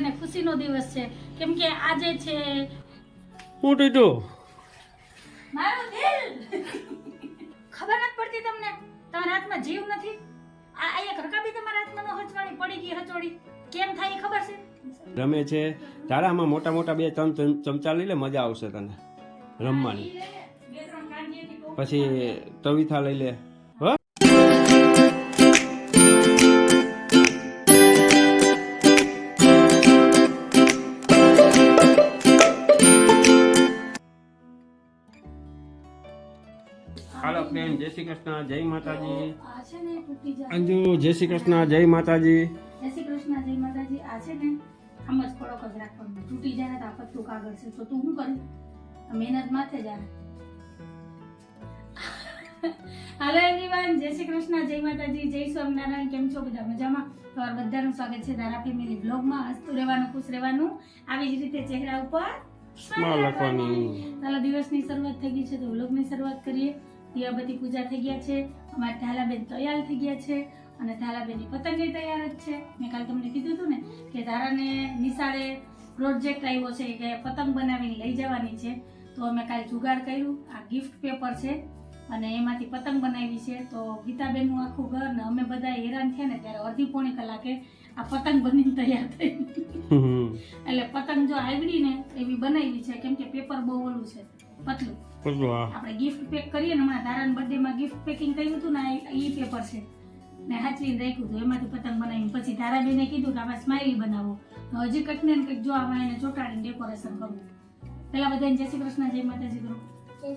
અને ખુશીનો દિવસ છે. કેમ કે આજે છે હું ટીટું? મારું દિલ! ખબર નથી પડતી તમને? તમારા હાથમાં જીવ નથી? આ એક રકાબી તમારા હાથમાં ન હચવાણી પડી ગઈ હચોડી. કેમ થાય એ ખબર છે? રમે છે. તારામાં મોટા મોટા બે ત્રણ ચમચા લઈ લે મજા આવશે તને. રમવાની. પછી તવીથા લઈ લે. હો જય શ્રી કૃષ્ણ જય માતાજી. અંજુ જય શ્રી કૃષ્ણ જય માતાજી. જય શ્રી કૃષ્ણ જય માતાજી. આ છે ને આમ જ કડક જ રાખવાનું. તૂટી જાય તો આપત તું કાગળ છે. તો તું શું કરે? મહેનત માથે જાય હેલો એવરીવન જય શ્રી કૃષ્ણ જય માતાજી. જય સ્વામિનારાયણ. કેમ છો બધા? મજામાં? તમારું બધાનું સ્વાગત છે તારા ફેમિલી બ્લોગમાં. હસતું રહેવાનું ખુશ રહેવાનું. આવી જ રીતે ચહેરા ઉપર સ્માઈલ રાખવાની. ચાલો દિવસની શરૂઆત થઈ ગઈ છે તો વ્લોગની શરૂઆત કરીએ. દિયાબતી પૂજા થઈ ગયા છે અમારા થાલાબેન તૈયાર થઈ ગયા છે અને થાલાબેનની પતંગે તૈયાર જ છે. મેં કાલે તમને કીધું હતું ને કે ધારાને નિશાળે પ્રોજેક્ટ આવ્યો છે કે પતંગ બનાવીને લઈ જવાની છે. તો અમે કાલે જુગાડ કર્યું આ ગિફ્ટ પેપર છે અને એમાંથી પતંગ બનાવી છે. તો ગીતાબેનનું આખું ઘર ને અમે બધા હેરાન થયા ને ત્યારે અડધી પોણી કલાકે આ પતંગ બનીને તૈયાર થઈ એટલે પતંગ જો આવડી ને એવી બનાવી છે કેમ કે પેપર બહુ ઓલું છે પતલું. આપણે ગિફ્ટ પેક કરીએ ને હમણાં તારાના બર્થડે માં ગિફ્ટ પેકિંગ કર્યું હતું ને એ પેપર છે. ને હાચવીને રાખ્યું હતું એમાંથી પતંગ બનાવીને. પછી તારાબેને કીધું કે આમાં સ્માઇલી બનાવો. હજી કટને ને કંઈક જો આમાં એને ચોટાડીને ડેકોરેશન કરવું. પેલા બધાને જય શ્રી કૃષ્ણ જય માતાજી કરો.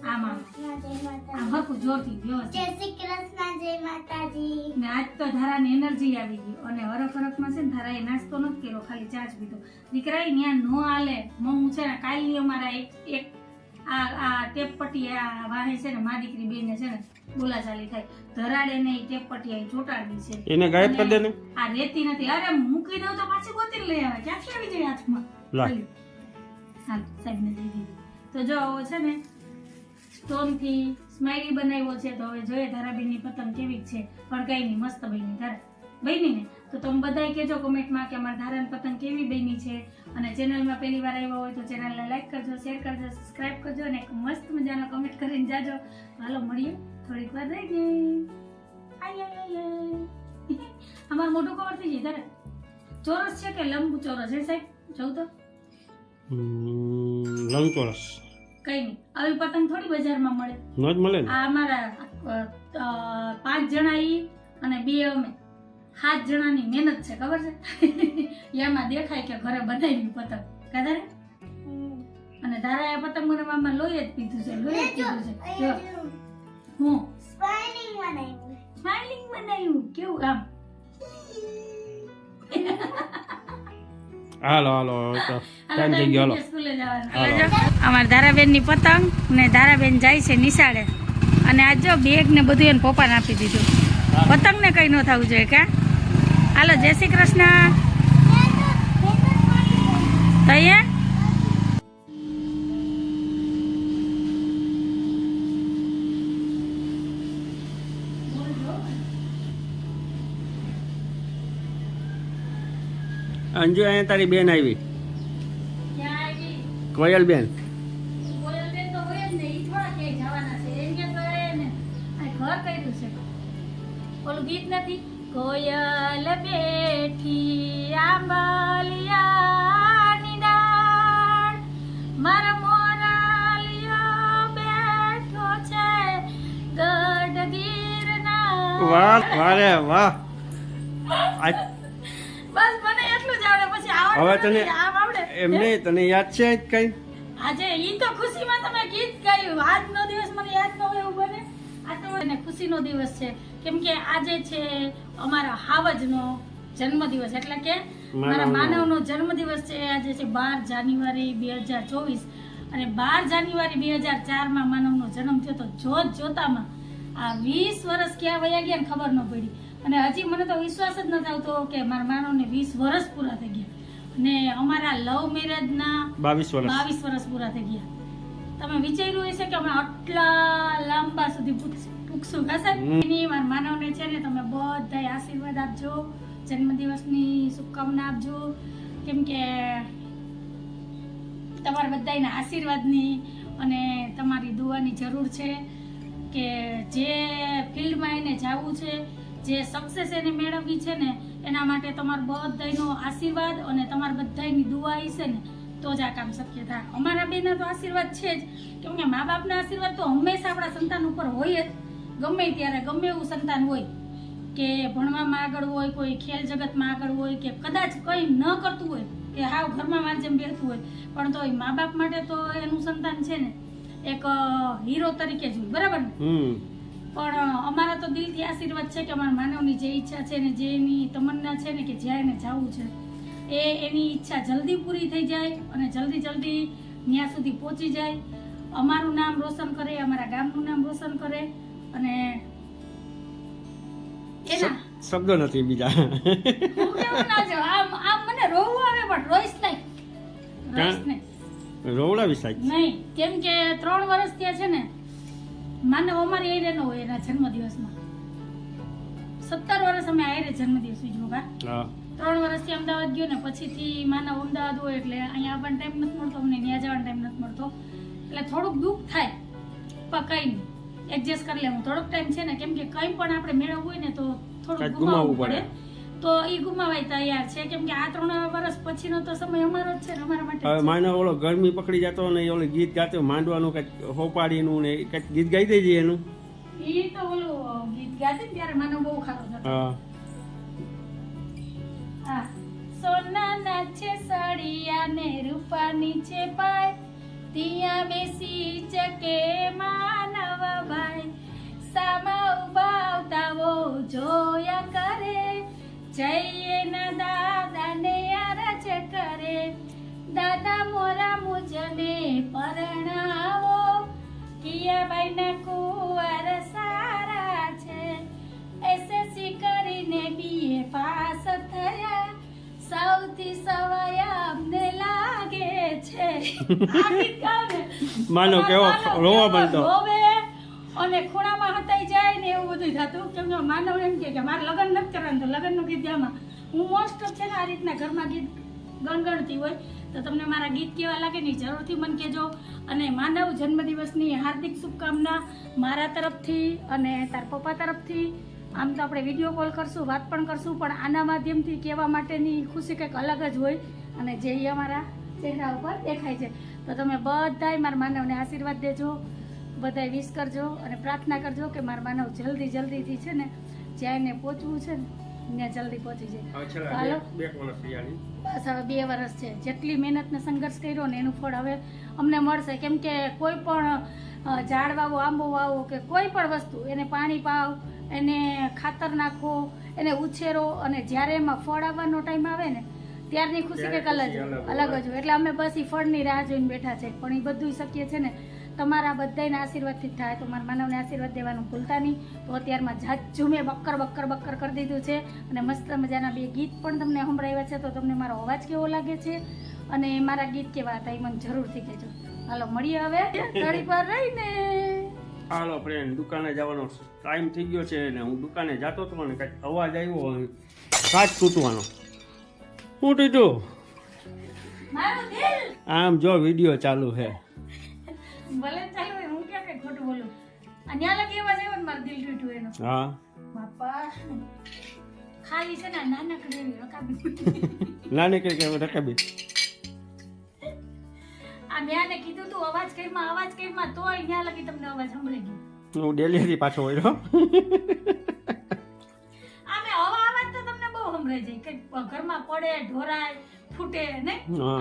આમ. આમ આમ જોરથી વ્યવસ્થિત. જય શ્રી કૃષ્ણ જય માતાજી. ને આજ તો ધારાની એનર્જી આવી ગઈ. અને હરખ હરખમાં છે ને ધારાએ નાસ્તો નથી કર્યો ખાલી ચા જ પીધો. દીકરા ત્યાં નો હાલે. મમ્મું છે ને કાલની અમારા એક એક આ આ ટેપ આ વાહે છે ને મા દીકરી બેને છે ને બોલાચાલી થાય. ધરાડે ને ઈ ટેપ પટ્ટી અહીં ચોટાડી છે. એને ગાયબ કરી દે ને? આ રેતી નથી. અરે મૂકી દઉં તો પાછી ગોતી લઈ આવે. ક્યાં આવી જાય હાથમાં. હાલ. સાહેબને દઈ દીધી. તો જો આવો છે ને સ્ટોનથી સ્માઇલી બનાવ્યો છે તો હવે જોઈએ ધારાબેનની પતંગ કેવી છે. પણ કઈ નહીં મસ્ત બની. ધારા બની ને? તો તમે બધાય કહેજો કોમેન્ટમાં કે અમારા ધારણ પતંગ કેવી બની છે. અને ચેનલમાં પહેલી વાર આવ્યા હોય તો ચેનલને લાઈક કરજો શેર કરજો સબસ્ક્રાઈબ કરજો અને એક મસ્ત મજાનો કમેન્ટ કરીને જાજો. હાલો મળીએ. થોડીક વાર રહી ગઈ. અમારું મોટું કવર થઈ જાય તારે. ચોરસ છે કે લંબુ ચોરસ? છે સાહેબ જોઉં તો? હમ, લંગચોરસ કઈ નહીં. આવી પતંગ થોડી બજારમાં મળે. ન જ મળે આ અમારા પાંચ જણા ઈ અને બે અમે. સાત જણાની મહેનત છે ખબર છે? એમાં દેખાય કે ઘરે બનાવી પતંગ. કાધારે અને ધારાએ પતંગ બનાવવામાં લોહી જ પીધું છે લોહી જ પીધું છે. હું? સ્માઇલિંગ બનાવ્યું. સ્માઇલિંગ બનાવ્યું. કેવું આમ? હાલો હાલો ટાઈમ થઈ ગયો હાલો. સ્કૂલે ધારાબેનની પતંગ ને ધારાબેન જાય છે નિશાળે. અને આજ જો બેગ ને બધું એને પપ્પાને આપી દીધું. પતંગ ને કઈ ન થવું જોઈએ કે? હાલો જય શ્રી કૃષ્ણ. તો અહીંયા અંજુ અહીંયા તારી બેન આવી. કોયલ બેન. ઓલું ગીત નથી? કોયલ બેઠી આંબલિયા ડાળ મારા મોરાલિયો બેઠો છે ગઢ ગીરના વાહ વારે વાહ. બસ મને એટલું જ આવડે. પછી હવે તને આવડે. એમને તને યાદ છે કઈ? આજે ઈ તો ખુશીમાં તમે ગીત ગાયું. આજનો દિવસ મને યાદ ન હોય એવું બને. આ તો એને ખુશીનો દિવસ છે. કેમ કે આજે છે અમારા હાવજનો જન્મદિવસ. એટલે કે મારા માનવનો. માનવનો જન્મદિવસ છે આજે છે બાર જાન્યુઆરી બે હજાર ચોવીસ. અને બાર જાન્યુઆરી બે હજાર ચારમાં માનવનો જન્મ થયો તો જોત જોતામાં આ વીસ વર્ષ ક્યાં વયા ગયા ને ખબર ન પડી. અને હજી મને તો વિશ્વાસ જ નથી આવતો કે મારા માનવને વીસ વર્ષ પૂરા થઈ ગયા. અને અમારા લવ મેરેજના બાવીસ વર્ષ. બાવીસ વર્ષ પૂરા થઈ ગયા. તમે વિચાર્યું હશે કે અમે આટલા લાંબા સુધી પૂછ- પૂછશું કા સુખ હશે મારા માનવને છે ને તમે બધા આશીર્વાદ આપજો. જન્મદિવસની શુભકામના આપજો. કેમ કે તમારા બધાના આશીર્વાદની અને તમારી દુઆની જરૂર છે કે જે ફિલ્ડમાં એને જવું છે જે સક્સેસ એને મેળવવી છે ને એના માટે તમારા બધાનો આશીર્વાદ અને તમારા બધાની દુઆ હશે ને તો જ આ કામ શક્ય થાય. અમારા બેના તો આશીર્વાદ છે જ. કેમ કે મા બાપના આશીર્વાદ તો હંમેશા આપણા સંતાન ઉપર હોય જ. ગમે ત્યારે ગમે એવું સંતાન હોય કે ભણવામાં આગળ હોય કોઈ ખેલ જગતમાં આગળ હોય કે કદાચ કંઈ ન કરતું હોય કે હાવ ઘરમાં માર જેમ બેઠું હોય પણ તો મા બાપ માટે તો એનું સંતાન છે ને એક હીરો તરીકે જ હોય બરાબર ને? પણ અમારા તો દિલથી આશીર્વાદ છે કે અમારા માનવની જે ઈચ્છા છે ને જે એની તમન્ના છે ને કે જ્યાં એને જવું છે એ એની ઈચ્છા જલ્દી પૂરી થઈ જાય અને જલ્દી જલ્દી ત્યાં સુધી પહોંચી જાય. અમારું નામ રોશન કરે અમારા ગામનું નામ રોશન કરે. અને એના શબ્દો નથી બીજા. ના જાઉં. આમ આમ મને રોવું આવે પણ રોઈશ નહીં. રોઈશ નહીં. રોવડાવી સાહેબ નહીં. કેમ કે ત્રણ વર્ષ ત્યાં છે ને માને અમારે એ રહેનો હોય એના જન્મદિવસમાં. સત્તર વર્ષ અમે આયરે જન્મદિવસ ઉજવો બા ત્રણ વર્ષથી અમદાવાદ ગયો ને પછીથી માનવ અમદાવાદ હોય એટલે અહીંયા આવવાનો ટાઈમ નથી મળતો અમને ત્યાં જવાનો ટાઈમ નથી મળતો. એટલે થોડુંક દુઃખ થાય પકાઈ કંઈ નહીં. એડજસ્ટ કરી લેવું. થોડોક ટાઈમ છે ને કેમ કે કંઈ પણ આપણે મેળવવું હોય ને તો થોડુંક ગુમાવવું પડે. તો એ ગુમાવાય તૈયાર છે. કેમ કે આ ત્રણ વર્ષ પછીનો તો સમય અમારો જ છે ને અમારા માટે હવે માનો ઓલો ગરમી પકડી જતો ને ઓલો ગીત ગાતો માંડવાનું કંઈક હોપાડીનું ને કંઈક ગીત ગાઈ દેજે એનું. એ તો ઓલો ગીત ગાતે ત્યારે મને બહુ ખારો થતો. હા. હા. સોનાના છે સાડિયા ને રૂપાની છે પાય. ત્યાં બેસી ચકે માનવ ભાઈ સામા ઊભા જોયા કરે. જઈએ ના દાદાને અરજ કરે. દાદા મોરા મુજને પરણાવો. કિયાબાઈ ના કુંવર સારા છે. એસએસસી કરીને બીએ પાસ થયા. સૌથી સવાયા માનો કેવો રોવા બનતો. અને ખૂણામાં હતાઈ જાય ને એવું બધું થતું. કેમ કે માનવ એમ કે મારે લગ્ન નથી કરવાનું. તો લગ્નનું ગીત ગામાં હું મોસ્ટ છે ને આ રીતના ઘરમાં ગીત ગણગણતી હોય તો તમને મારા ગીત કેવા લાગે ને જરૂરથી મને કહેજો. અને માનવ જન્મદિવસની હાર્દિક શુભકામના મારા તરફથી અને તાર પપ્પા તરફથી. આમ તો આપણે વીડિયો કોલ કરશું વાત પણ કરશું પણ આના માધ્યમથી કહેવા માટેની ખુશી કંઈક અલગ જ હોય. અને જે અમારા. ચહેરા ઉપર દેખાય છે. તો તમે બધાય મારા માનવને આશીર્વાદ દેજો બધાય વિશ કરજો અને પ્રાર્થના કરજો કે મારા માનવ જલ્દી જલ્દીથી છે ને જ્યાં એને પહોંચવું છે ને ત્યાં જલ્દી પહોંચી જાય. હાલો. બસ હવે બે વર્ષ છે. જેટલી મહેનત ને સંઘર્ષ કર્યો ને એનું ફળ હવે અમને મળશે. કેમ કે કોઈ પણ ઝાડ વાવો આંબો વાવો કે કોઈ પણ વસ્તુ એને પાણી પાવ એને ખાતર નાખો એને ઉછેરો અને જ્યારે એમાં ફળ આવવાનો ટાઈમ આવે ને ત્યારની ખુશી કંઈક અલગ અલગ જ હોય. એટલે અમે બસ એ ફળની રાહ જોઈને બેઠા છે. પણ એ બધું શક્ય છે ને તમારા બધાના આશીર્વાદથી થાય. તો મારા માનવને આશીર્વાદ દેવાનું ભૂલતા નહીં. તો અત્યારમાં જાત મેં બક્કર બક્કર બક્કર કરી દીધું છે. અને મસ્ત મજાના બે ગીત પણ તમને સંભળાવ્યા છે. તો તમને મારો અવાજ કેવો લાગે છે? અને મારા ગીત કેવા હતા એ મને જરૂરથી કહેજો. હાલો મળીએ હવે થોડીક પર રહીને. હાલો ફ્રેન્ડ દુકાને જવાનો ટાઈમ થઈ ગયો છે ને હું દુકાને જતો હતો ને કાંઈક અવાજ આવ્યો કાચ તૂટવાનો. શું જો આમ જો વીડિયો ચાલુ છે. ભલે ચાલુ હોય હું ક્યાં કઈ ખોટું બોલું? અન્યા ન્યા લગી એવા આવ્યો ને મારું દિલ તૂટ્યું એનો. હા. બાપા ખાલી છે ને નાનકડી એવી રકાબી. નાની કઈ કઈ રકાબી. આ ન્યાને કીધું તું અવાજ કઈમાં અવાજ કઈમાં તોય અહીંયા લગી તમને અવાજ સંભળાઈ ગયો. હું ડેલીથી પાછો વળ્યો. સંભળાઈ જાય કે ઘરમાં પડે ઢોરાય ફૂટે ને?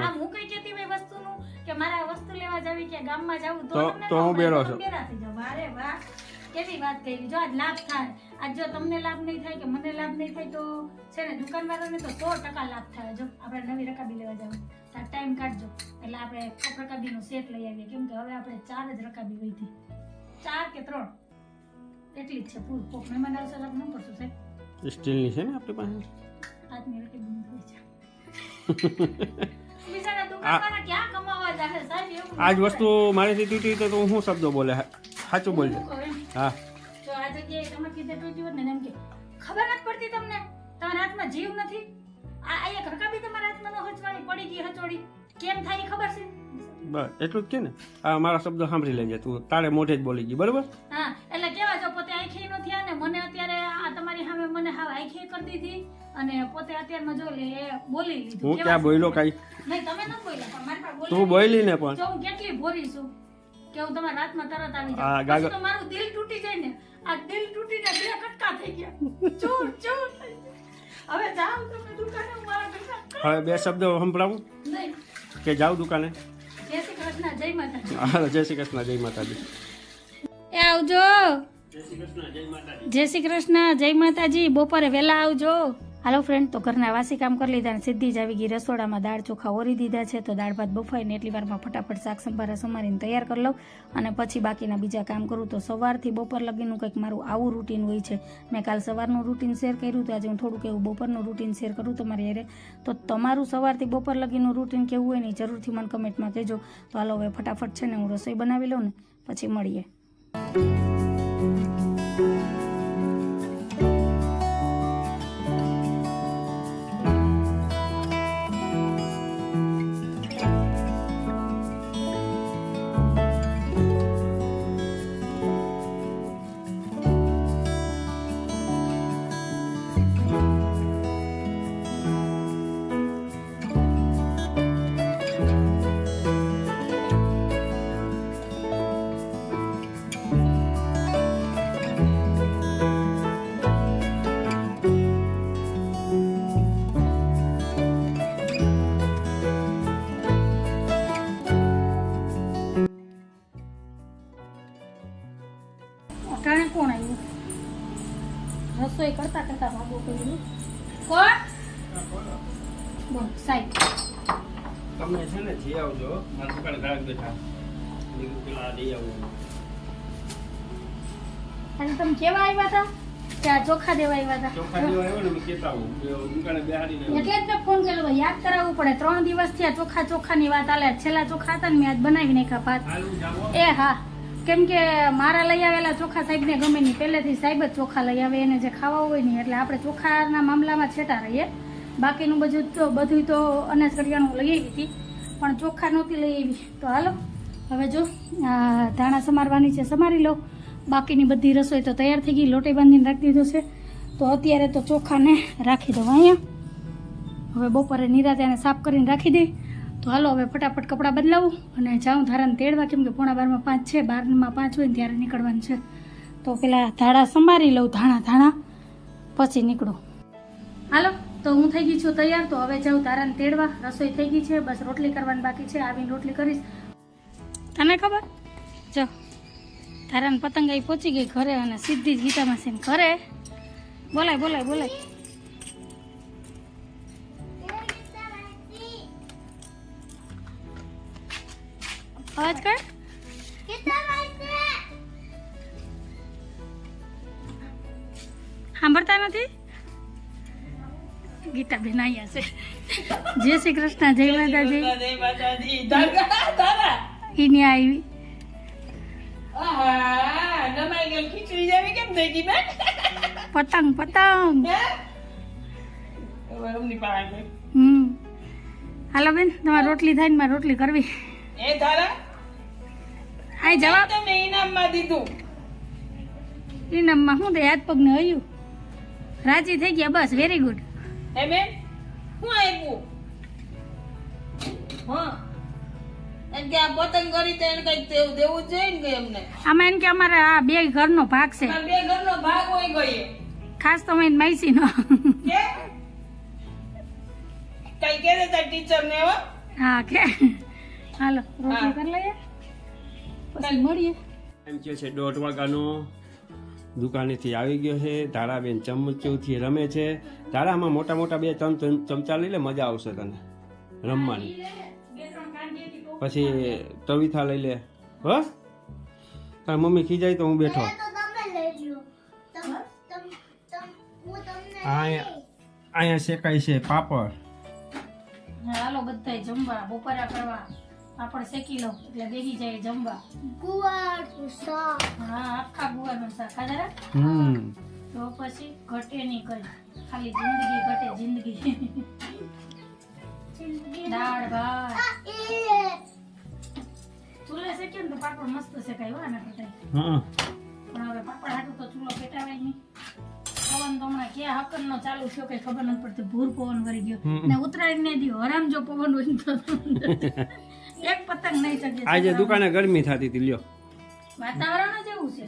આમ હું કઈ કેતી હોય વસ્તુનું કે મારે વસ્તુ લેવા જાવી કે ગામમાં જાવું તો તો- હું બેરો છું. બેરા થઈ જાઓ. વારે વાહ કેવી વાત કરી. જો આજ લાભ થાય. આજ જો તમને લાભ નહીં થાય કે મને લાભ નહીં થાય તો છે ને દુકાનદારોને તો સો ટકા લાભ થાય. જો આપણે નવી રકાબી લેવા જાવ તાર ટાઈમ કાઢજો. એટલે આપણે કપ રકાબીનો સેટ લઈ આવીએ. કેમ કે હવે આપણે ચાર જ રકાબી હોય હતી ચાર કે ત્રણ? એટલી જ છે પૂરું કોક. મહેમાન આવશે લાભ ન કરશું સાહેબ સ્ટીલની છે ને આપણી પાસે? આજની રકાબી બંધ થઈ સાહેબ આજ વસ્તુ મારેથી તૂટી તો તું શું શબ્દો બોલે? સાચું બોલજે. હું જો આ જગ્યાએ તમે કીધે તૂટી હોત ને એમ કે ખબર નથી પડતી તમને તમારા હાથમાં જીવ નથી? આ આ રકાબી તમારા હાથમાં ન હચવાણી પડી ગઈ હચોડી. કેમ થાય ખબર છે? બસ એટલું જ કે ને. આ મારા શબ્દો સાંભળી લેજે તું તારે મોઢે જ બોલી ગઈ બરોબર? હા એટલે કેવા જો પોતે આખી નો થયા ને મને અત્યારે આ તમારી સામે મને હાવ આંખી કરી દીધી અને પોતે અત્યારમાં જો લે બોલી લીધું. હું ક્યાં બોલ્યો કાઈ? નહીં તમે ન બોલ્યા પણ મારી પાસે તું બોલી ને પણ. હું કેટલી ભોરી છું કે હું તમારા રાતમાં તરત આવી જાઉં. તો મારું દિલ તૂટી જાય ને. આ દિલ તૂટીને બે કટકા થઈ ગયા. ચૂર ચૂર. હવે જાઓ તમે દુકાને હું મારા ઘરના હવે બે શબ્દો સંભળાવું? નહીં. કે જાઉં દુકાને? જય શ્રી કૃષ્ણ જય માતાજી. હા જય શ્રી કૃષ્ણ જય માતાજી. એ આવજો. જય શ્રી કૃષ્ણ જય માતાજી. જય શ્રી કૃષ્ણ જય માતાજી. બપોરે વહેલા આવજો. હાલો ફ્રેન્ડ તો ઘરના વાસી કામ કરી લીધા અને સીધી જ આવી ગઈ રસોડામાં દાળ ચોખા ઓરી દીધા છે. તો દાળ ભાત બફાઈને એટલી વારમાં ફટાફટ શાક સંભારા સમારીને તૈયાર કરી લઉં અને પછી બાકીના બીજા કામ કરું. તો સવારથી બપોર લગીનું કંઈક મારું આવું રૂટીન હોય છે. મેં કાલ સવારનું રૂટીન શેર કર્યું તો આજે હું થોડુંક એવું બપોરનું રૂટીન શેર કરું તમારી યારે તો તમારું સવારથી બપોર લગીનું રૂટીન કેવું હોય ને જરૂરથી મને કમેન્ટમાં કહેજો. તો હાલો હવે ફટાફટ છે ને હું રસોઈ બનાવી લઉં ને, પછી મળીએ. તમે છે ને જઈ આવજો મારા દુકાને ગ્રાહક બેઠા. પેલા લઈ આવું. તમે કેવા આવ્યા હતા? કે આ ચોખા દેવા આવ્યા ચોખા ને મેં કહેતા આવું. દુકાને બેહાડીને એટલે જ મેં ફોન કર્યો હતો, યાદ કરાવવું પડે. ત્રણ દિવસથી આ ચોખા ચોખાની વાત આલે છેલ્લા ચોખા હતા ને મેં આજ બનાવી નાખ્યા ભાત. એ હા. કેમ કે મારા લઈ આવેલા ચોખા સાહેબ ને ગમે નહીં. પહેલેથી સાહેબ જ ચોખા લઈ આવે એને જે ખાવા હોય નહીં એટલે આપણે ચોખાના મામલામાં છેટા રહીએ. બાકીનું બધું તો બધું તો અનાજ કરિયાણું લઈ આવી હતી. પણ ચોખ્ખા નહોતી લઈ આવી. તો હાલો, હવે જો ધાણા સમારવાની છે, સમારી લો. બાકીની બધી રસોઈ તો તૈયાર થઈ ગઈ. લોટે બાંધીને રાખી દીધો છે. તો અત્યારે તો ચોખાને રાખી દઉં અહીંયા. હવે બપોરે નિરાતે સાફ કરીને રાખી દઈ તો હાલો, હવે ફટાફટ કપડાં બદલાવું અને જાઉં ધારાને તેડવા, કેમ કે પોણા બારમાં પાંચ છે, બારમાં પાંચ હોય ને ત્યારે નીકળવાનું છે. તો પેલા ધાડા સંભાળી લઉં, ધાણા ધાણા, પછી નીકળું. હાલો. તો હું થઈ ગઈ છું તૈયાર, તો હવે જાઉં ધારાને તેડવા. રસોઈ થઈ ગઈ છે, બસ રોટલી કરવાની બાકી છે, આવીને રોટલી કરીશ. તને ખબર? જો, ધારાને પતંગ આવી પહોંચી ગઈ ઘરે અને સીધી જ ગીતામાં સેમ ઘરે. બોલાય બોલાય બોલાય. અવાજ કર. સાંભળતા નથી? ગીતા બેન અહીંયા છે. જય શ્રી કૃષ્ણ જય માતાજી. એની આવી. પતંગ પતંગ. હમ. હાલો બેન તમારે રોટલી થાય ને મારે રોટલી કરવી. આ જવાબ. ઇનામમાં શું તો હાથ પગને હયું. રાજી થઈ ગયા બસ વેરી ગુડ પતંગ કરી તો એને કંઈક દેવું દેવું જોઈએ ને કઈ એમને આમાં એમ કે અમારે આ બે ઘરનો ભાગ છે. બે ઘરનો ભાગ હોય ગઈ ખાસ તો મેં કે? કઈ કે દેતા ટીચર ને હો? હા કે. હાલો રોટલી કરી લઈએ. પછી મળીએ. એમ કે છે દોઢ વાગ્યાનો દુકાનેથી આવી ગયો છે. ધારાબેન ચમચોથી રમે છે. ધારામાં મોટા મોટા બે ત્રણ ચમચા લઈ લે મજા આવશે તને રમવાની. પછી તવીથા લઈ લે બસ તારી મમ્મી ખીજાય તો હું બેઠો. તો તમે લઈ લ્યો. તમ તમ તમ હું તમને અહીંયા અહીંયા શેકાય છે પાપડ. હાલો બધા જમવા બપોરા કરવા. પાપડ શેકી લો એટલે બેસી જાય જમવા. ગુવાર શાક. હા આખા શાક. હા હમ. તો પછી ઘટે નહીં કઈ ખાલી જિંદગી ઘટે જિંદગી. દાળ ભાત. ચૂલે છે કેમ તો પાપડ મસ્ત શેકાય હો આના કરતા હા પણ હવે પાપડ હાટું તો ચૂલો પેટાવાય નહીં. પવન તો હમણાં ક્યાં હકનનો ચાલુ થયો કઈ ખબર નથી પડતી. ભૂર પવન કરી ગયો. ને ઉત્તરાયણ ને દી હરામ જો પવન હોય તો એક પતંગ નહીં ચગે આજે દુકાને ગરમી થતી હતી લ્યો. વાતાવરણ જ એવું છે.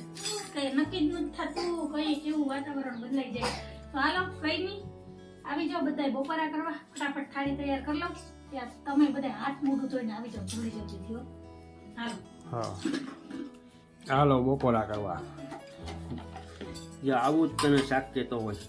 કઈ નક્કી જ નથી થતું. કઈ કેવું વાતાવરણ બદલાઈ જાય. તો હાલો કઈ નહીં આવી જાઓ બધા બપોરા કરવા. ફટાફટ થાળી તૈયાર કરી લો ત્યાં તમે બધા હાથ મોઢું ધોઈને આવી જાઓ. ભૂલી જતી થયો હાલો. હા. હાલો બપોરા કરવા. જો આવું જ તને શાક કહેતો હોય.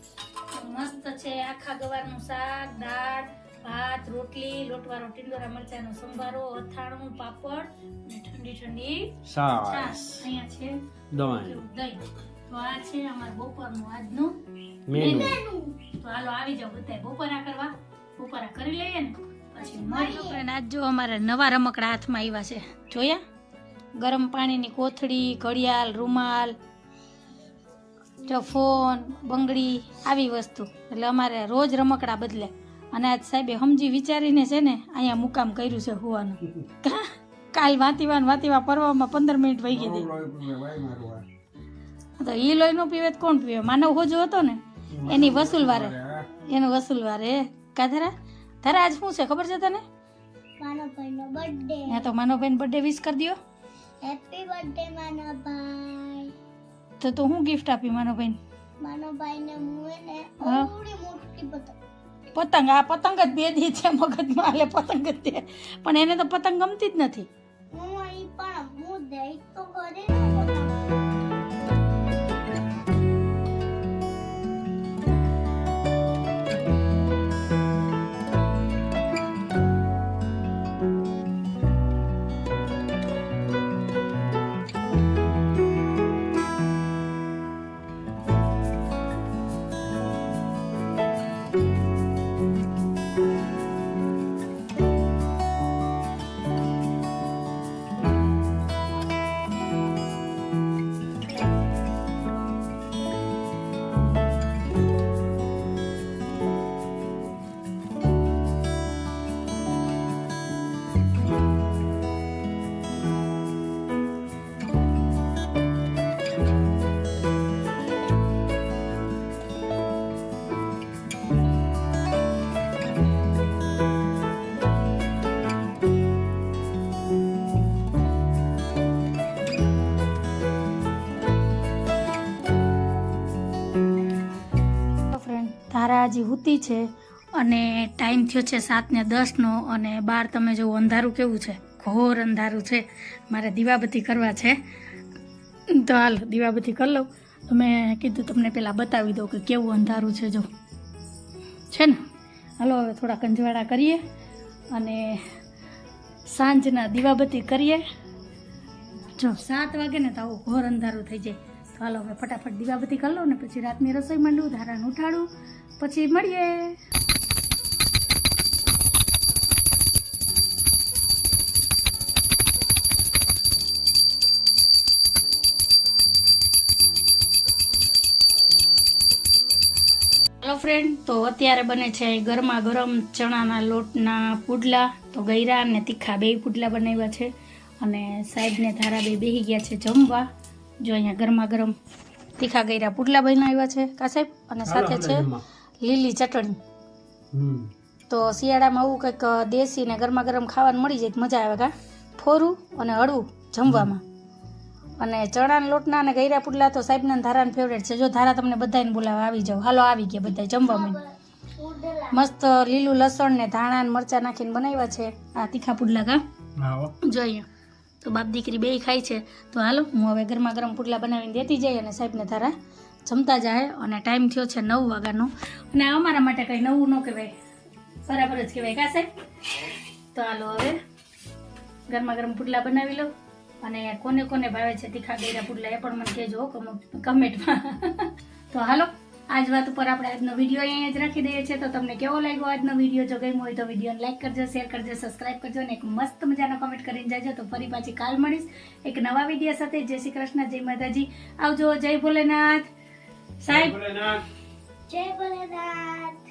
મસ્ત છે. આખા ગવારનું શાક દાળ ભાત રોટલી લોટવાળો ટીંડોરા મરચાનો સંભારો અથાણું પાપડ અને ઠંડી ઠંડી છાશ. અહીંયા છે. દહીં. દહીં. તો આ છે અમારા બપોરનું આજનું મેનુ. તો હાલો આવી જાઓ બધા બપોરા કરવા. બપોરા કરી લઈએ ને પછી મળીએ આજ જો અમારે નવા રમકડા હાથમાં આવ્યા છે. જોયા? ગરમ પાણીની કોથળી ઘડિયાળ રૂમાલ જો ફોન બંગડી આવી વસ્તુ. એટલે અમારે રોજ રમકડા બદલે. અને આજ સાહેબે સમજી વિચારીને છે ને અહીંયા મુકામ કર્યું છે હોવાનું. કાલ વાંતીવા ને વાંતીવા પરવામાં પંદર મિનિટ વહી ગઈ હતી. તો ઈ લોહી નું પીવે કોણ પીવે? માનવ હોજો હતો ને? એની વસૂલ વારે એનું વસૂલ વારે કા ધરા ધરા આજ શું છે? ખબર છે તને? માનો બર્થડે ત્યાં તો માનવભાઈ બર્થડે વિશ કરી દો હેપી બર્થડે માનવભાઈ. તો તો હું ગિફ્ટ આપી માનવભાઈ માનો ભાઈને હું એને ઓવડી મોટી પતંગ. પતંગ આ પતંગ જ બે દી છે મગજમાં આલે પતંગ જ તે પણ એને તો પતંગ ગમતી જ નથી. હું અહીં પણ હું દઈ તો કરે હજી હુતી છે અને ટાઈમ થયો છે સાત ને દસનો અને બહાર તમે જો અંધારું કેવું છે? ઘોર અંધારું છે. મારે દીવાબત્તી કરવા છે. તો હાલ દીવાબત્તી કરી લઉં. તો મેં કીધું તમને પહેલાં બતાવી દઉં કે કેવું અંધારું છે જો. છે ને? હાલો, હવે થોડા કંજવાળા કરીએ અને સાંજના દીવાબત્તી કરીએ. જો, સાત વાગે ને તો આવું ઘોર અંધારું થઈ જાય. હાલો, હવે ફટાફટ દીવાબત્તી કરી લો ને પછી રાતની રસોઈ માંડું ધારાનું ઉઠાડું. પછી મળીએ. હેલો ફ્રેન્ડ તો અત્યારે બને છે ગરમા ગરમ ચણાના લોટના પુડલા. તો ગૈરા અને તીખા બે પુડલા બનાવ્યા છે અને સાહેબને ધારા બે બેહી ગયા છે જમવા. જો અહીંયા ગરમા ગરમ તીખા ગયરા પુડલા બનાવ્યા છે કા સાહેબ? અને સાથે છે લીલી ચટણી. તો શિયાળામાં આવું કંઈક દેશી ને ગરમા ગરમ ખાવાનું મળી જાય મજા આવે કા? ફોરું અને હળવું જમવામાં. અને ચણાના લોટના અને ગૈરા પુડલા તો સાહેબના ધારાના ફેવરેટ છે. જો ધારા તમને બધાને બોલાવે આવી જાવ હાલો આવી ગયા બધા જમવા માંડ મસ્ત લીલું લસણ ને ધાણા ને મરચાં નાખીને બનાવ્યા છે આ તીખા પુડલા કા? જોઈએ તો બાપ દીકરી બે ખાય છે. તો હાલો, હું હવે ગરમા ગરમ પુડલા બનાવીને દેતી જઈ અને સાહેબને તારા જમતા જાય અને ટાઈમ થયો છે નવ વાગ્યાનો. અને અમારા માટે કંઈ નવું ન કહેવાય. બરાબર જ કહેવાય, કા સાહેબ? તો હાલો હવે ગરમા ગરમ પુડલા બનાવી લો અને કોને કોને ભાવે છે તીખા ગયેલા પુડલા એ પણ મને કહેજો કમ- કમેન્ટમાં તો હાલો. આજ વાત ઉપર આપણે આજનો વીડિયો અહીંયા જ રાખી દઈએ છીએ. તો તમને કેવો લાગ્યો આજનો વીડિયો જો ગમ્યો હોય તો વિડીયોને લાઈક કરજો શેર કરજો સબસ્ક્રાઈબ કરજો અને એક મસ્ત મજાનો કમેન્ટ કરીને જાજો. તો ફરી પાછી કાલ મળીશ એક નવા વીડિયો સાથે. જય શ્રી કૃષ્ણ જય માતાજી. આવજો જય ભોલેનાથ. સાહેબ. જય ભોલેનાથ.